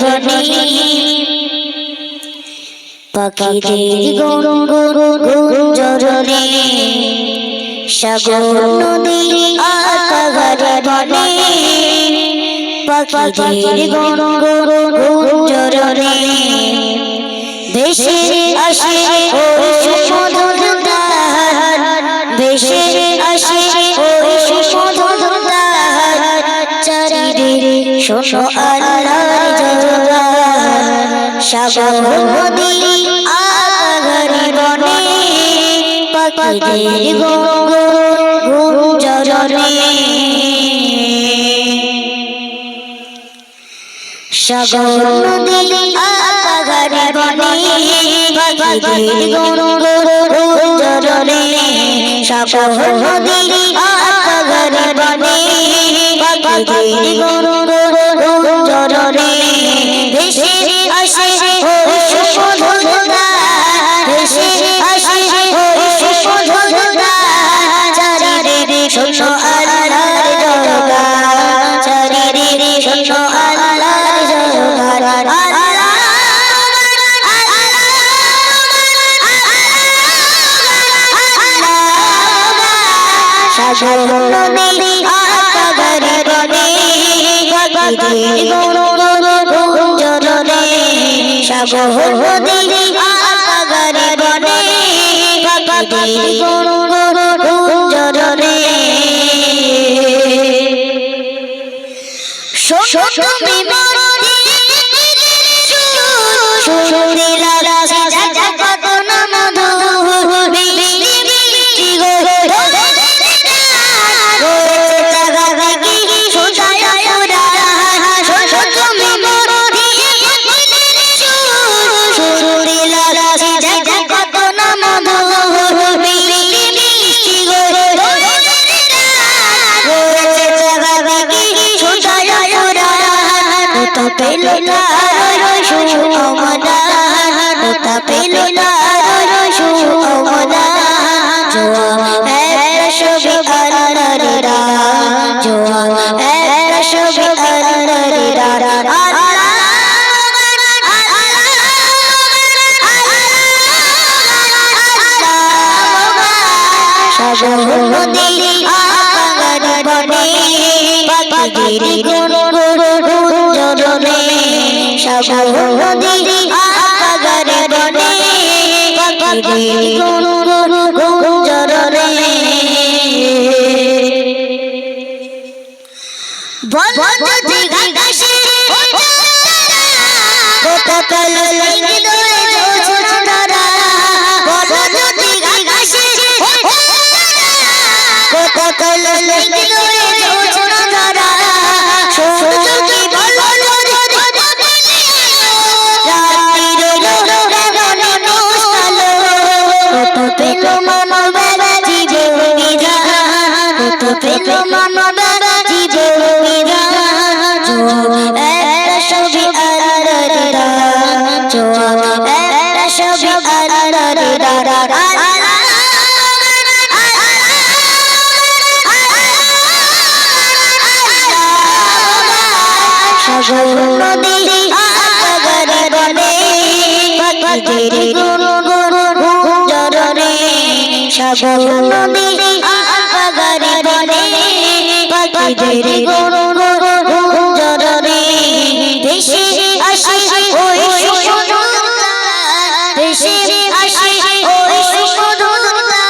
বনে পাখিদের গুঞ্জরণে সাগর নদী আর বনে পাখিদের গুঞ্জরণে ভেসে আসে ওই সুমধুর তাহার ভেসে আসে ওই সুমধুর তাহার, চারিদিকে শোনো আল্লাহর জোগার সাগর নদী আগারি বনে পাখিদের গুঞ্জরণে সাগর নদী আগারি বনে পাখিদের গুঞ্জরণে সাগর নদী আগারি বনে পাখিদের গুঞ্জরণে শোনো আল্লাহর জোগার চারিদিকে শোনো আল্লাহর আল্লাহ সাগর নদী আকারে বনে পাখিদের গুঞ্জরণে সাগর নদী পেল না রসু অমনা পেল না রসু অমনা জোয়া এক শোভে আল্লাহরা জোয়া এক শোভে আল্লাহরা সাগর নদী আগারে বনে পাখিদের গুঞ্জরণে নদী আগারে বনে পাখিদের গুঞ্জরণে বল যদি গাছে কতকাল লেগে ধরে যোছনা তারা সাগর নদী আগারে বনে পাখিদের গুঞ্জরণে সাগর নদী আগারে বনে পাখিদের গুঞ্জরণে ভেসে আসে ওই সুমধুরতা ভেসে ওই সুমধুরতা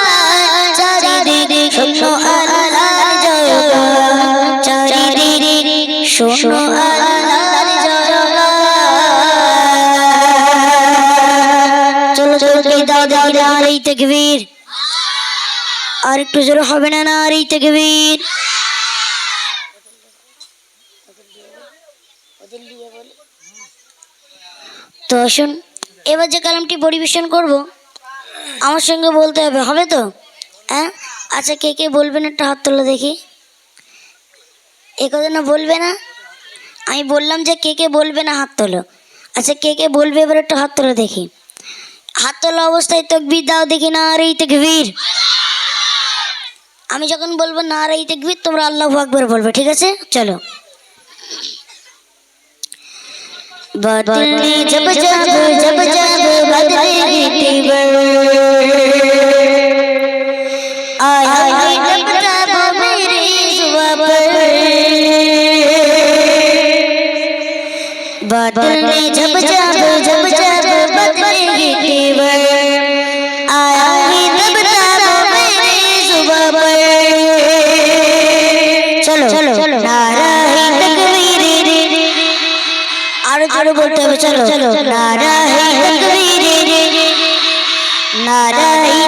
চারিদিকে শোনো আল্লাহর জয়গান চারিদিকে শোনো আল্লাহর এই তাকবীর। আর একটু জোরে হবে না না, আর এই তো আসুন, এবার যে কালামটি পরিবেশন করব, আমার সঙ্গে বলতে হবে হবে তো? হ্যাঁ আচ্ছা কে কে বলবেন একটা হাত তোলা দেখি। এ কথা না বলবে না? আমি বললাম যে কে কে বলবে না হাত তোলো। আচ্ছা কে কে বলবে এবার একটু হাত তোলা দেখি। হাত তোলা অবস্থায় তকবির দাও দেখি না আর এই তকবির আমি যখন বলব না আর এই তকবির তোমরা আল্লাহ আকবর বলবে, ঠিক আছে? চলো। বদলে জব জব জব জব বদলে আরও বলতে চলো চলো নারায়ণ নারায়ণ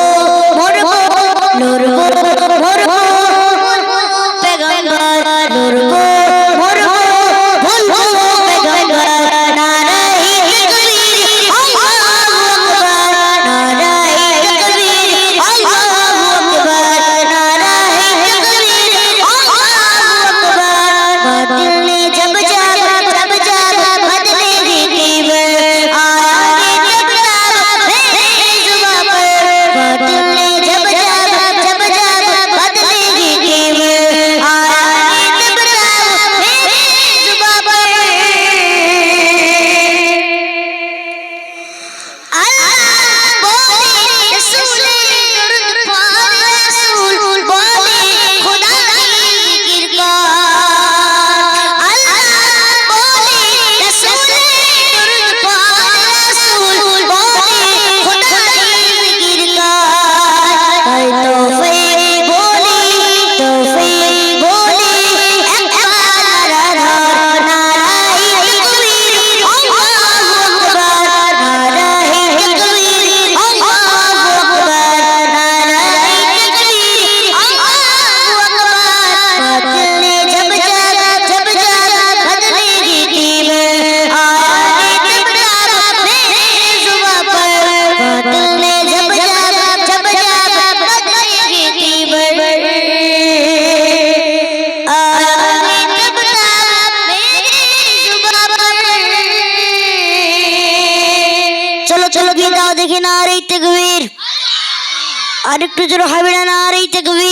আরেকটু জোর হবে না আর এই থাকবি